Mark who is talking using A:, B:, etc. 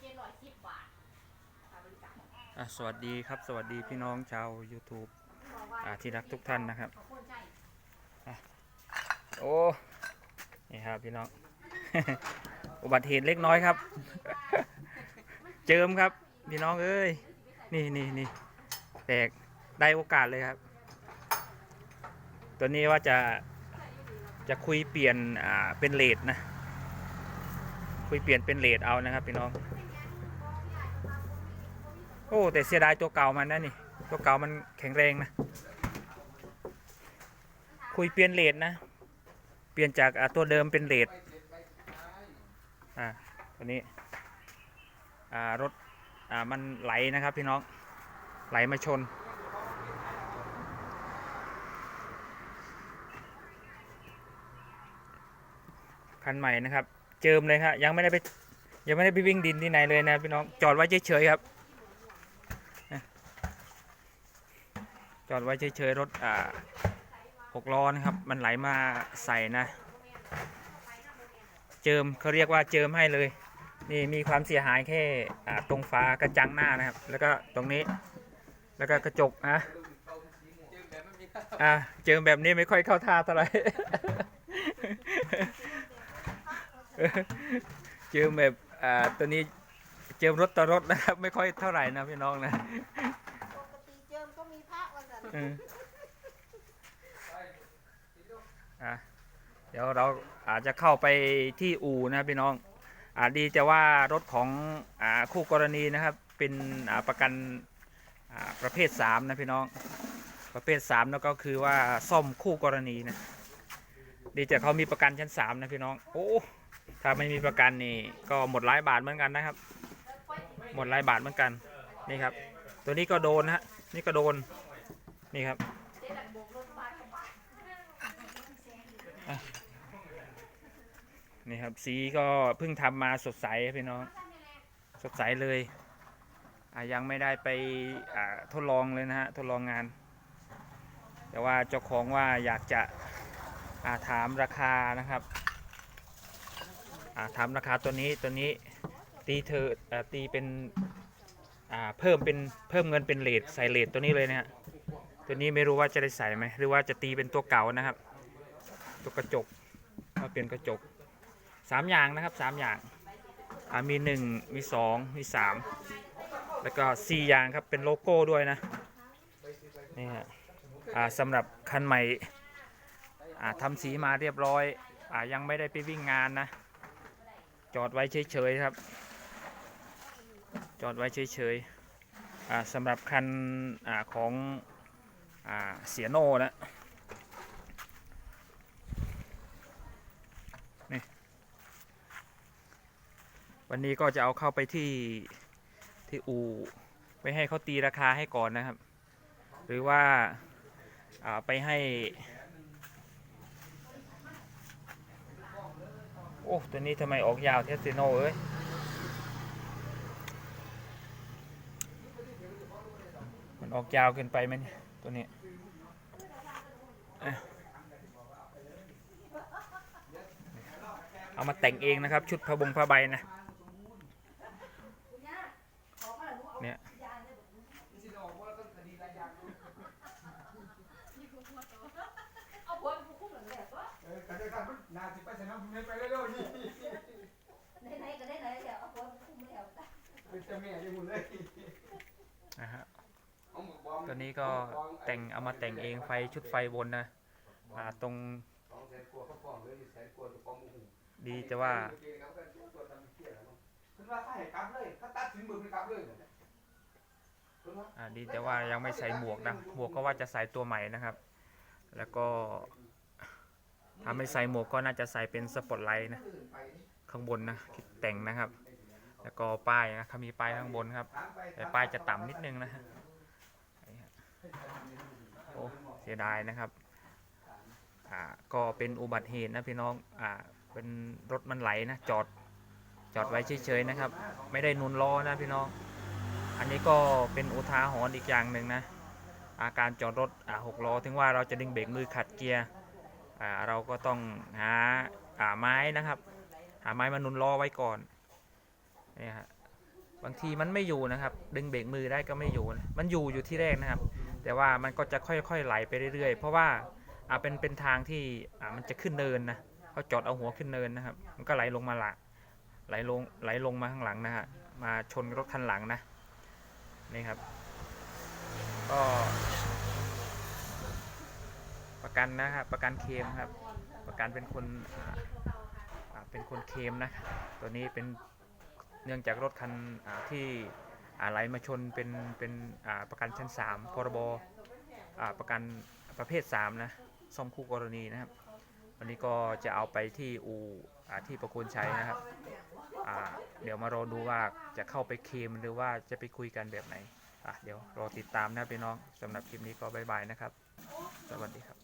A: เจ็ดร้อยสิบบาทค่าบริการ
B: อะสวัสดีครับ สวัสดีพี่น้องชาว YouTube
A: บอกว่า
B: อ่าที่รักทุกท่านนะครับ
A: ขอณใช่
B: โอ้นี่ครับพี่น้อง อุบัติเหตุเล็กน้อยครับ เจิมครับ พี่น้องเอ้ยนี่นี่นี่แตกได้โอกาสเลยครับ ตัวนี้ว่าจะจะคุยเปลี่ยนอ่าเป็นเลทนะ คุยเปลี่ยนเป็นเลทเอานะครับพี่น้อง โอ้แต่เสียดายตัวเก่ามันนะนี่ ตัวเก่ามันแข็งแรงนะ คุยเปลี่ยนเลทนะ เปลี่ยนจากตัวเดิมเป็นเลทอ่าตัวนี้อ่ารถอ่ามันไหลนะครับพี่น้องไหลมาชน คันใหม่นะครับ เจิมเลยครับยังไม่ได้ไปยังไม่ได้ไปวิ่งดินที่ไหนเลยนะพี่น้องจอดไว้เฉยๆครับนะ จอดไว้เฉยๆรถอ่าหกล้อนะครับ มันไหลมาใส่นะ เจิมเขาเรียกว่าเจิมให้เลย นี่มีความเสียหายแค่ตรงฝากระจังหน้านะครับ แล้วก็ตรงนี้ แล้วก็กระจกนะอ่าเจิมแบบนี้ไม่ค่อยเข้าท่าเท่าไหร่เจิมแบบอ่าตัวนี้เจิมรถต่อรถนะครับ ไม่ค่อยเท่าไหร่นะพี่น้องนะ
A: ปกติเจิมก็มีพระวันนั้น
B: เอออะเดี๋ยวเราอาจจะเข้าไปที่อู่นะพี่น้องอาดีจะว่ารถของอาคู่กรณีนะครับ เป็นอ่าประกันอ่าประเภท 3 นะพี่น้อง ประเภท3แล้วก็คือว่าซ่อมคู่กรณีนะดีจะเขามีประกันชั้น 3 นะพี่น้อง โอ้ถ้าไม่มีประกันนี่ก็หมดหลายบาทเหมือนกันนะครับ หมดหลายบาทเหมือนกันนี่ครับ ตัวนี้ก็โดนนะฮะนี่ก็โดน นี่ครับนี่ครับ สีก็เพิ่งทำมาสดใสพี่น้อง สดใสเลยยังไม่ได้ไปทดลองเลยนะฮะ ทดลองงาน แต่ว่าเจ้าของว่าอยากจะาถามราคานะครับาถามราคาตัวนี้ตัวนี้ตีเธออตีเป็นเพิ่มเป็นเพิ่มเงินเป็นเลทใส่เลทตัวนี้เลยนะฮะ ตัวนี้ไม่รู้ว่าจะได้ใส่ไหมหรือว่าจะตีเป็นตัวเก่านะครับ ตัวกระจกมาเปลี่ยนกระจกสามอย่างนะครับสามอย่างมีหนึ่งมีสองมีสามแล้วก็สี่อย่างครับเป็นโลโก้ด้วยนะนี่ฮะสำหรับคันใหม่อ่าทำสีมาเรียบร้อยอยังไม่ได้ไปวิ่งงานนะ จอดไว้เฉยๆครับ จอดไว้เฉยๆสำหรับคันอของ อาเสียโน่นะนี่วันนี้ก็จะเอาเข้าไปที่ที่อูไปให้เขาตีราคาให้ก่อนนะครับ หรือว่าอ่าไปให้ โอ้ ตัวนี้ทำไมออกยาวเทสติโนเอ้ยมันออกยาวเกินไปไหมเนี่ย ตัวนี้เอ้ยเอามาแต่งเองนะครับ ชุดผ้าบงผ้าใบนะเนี่ย
A: เอาหัวกูคุ้มหลังแบบว่า
C: เออแต่เดี๋ยวกันมันนาสิไปสนามบินไปเร็วๆนี่
A: ไหนๆก็ได้ไหนแล้วเอาหัวกูคุ้มแล้วจ้ะ
C: เป็นเจ้าแม่อยู่หมดเลย
B: นะฮะ ตัวนี้ก็แต่งเอามาแต่งเองไฟชุดไฟบนนะอ่าตรง
C: สองแสนกว่าองเลยแสนกว่าตัวปอมหมูหู
B: ดีแต่ว่า
C: คุณว่าถ้าให้กลับเลยถ้าตัดสินมือไม่กลับเลยคุณว่า
B: อ่าดีแต่ว่ายังไม่ใส่หมวกนะหมวกก็ว่าจะใส่ตัวใหม่นะครับ แล้วก็ถ้าไม่ใส่หมวกก็น่าจะใส่เป็นสปอตไลท์นะข้างบนนะแต่งนะครับ แล้วก็ป้ายนะครับมีป้ายข้างบนครับ แต่ป้ายจะต่ำนิดนึงนะ โอ้เสียดายนะครับอ่าก็เป็นอุบัติเหตุนะพี่น้องอ่าเป็นรถมันไหลนะจอดจอดไว้เฉยๆนะครับ ไม่ได้นุนล้อนะพี่น้อง อันนี้ก็เป็นอุทาหรณ์อีกอย่างหนึ่งนะอาการจอดรถอ่าหกล้อถึงว่าเราจะดึงเบรกมือขัดเกียร์อ่าเราก็ต้องหาอ่าไม้นะครับ หาไม้มานุนล้อไว้ก่อนนี่ฮะบางทีมันไม่อยู่นะครับ ดึงเบรกมือได้ก็ไม่อยู่นะมันอยู่อยู่ที่แรกนะครับ แต่ว่ามันก็จะค่อยๆไหลไปเรื่อยๆ เพราะว่าอ่าเป็นเป็นทางที่อ่ามันจะขึ้นเนินนะเขาจอดเอาหัวขึ้นเนินนะครับ มันก็ไหลลงมาละไหลลงไหลลงมาข้างหลังนะฮะมาชนรถคันหลังนะนี่ครับ ก็ประกันนะครับประกันเคมครับ ประกันเป็นคนอ่าเป็นคนเคมนะตัวนี้เป็นเนื่องจากรถคันที่ ไหลมาชนเป็นเป็นประกันชั้น 3 พรบประกันประเภท 3 นะซ่อมคู่กรณีนะครับ วันนี้ก็จะเอาไปที่อูอที่ประโคนชัยนะครับเดี๋ยวมารอดูว่าจะเข้าไปเคมหรือว่าจะไปคุยกันแบบไหนเดี๋ยวรอติดตามนะพี่น้องสำหรับคลิปนี้ก็บายบายนะครับ สวัสดีครับ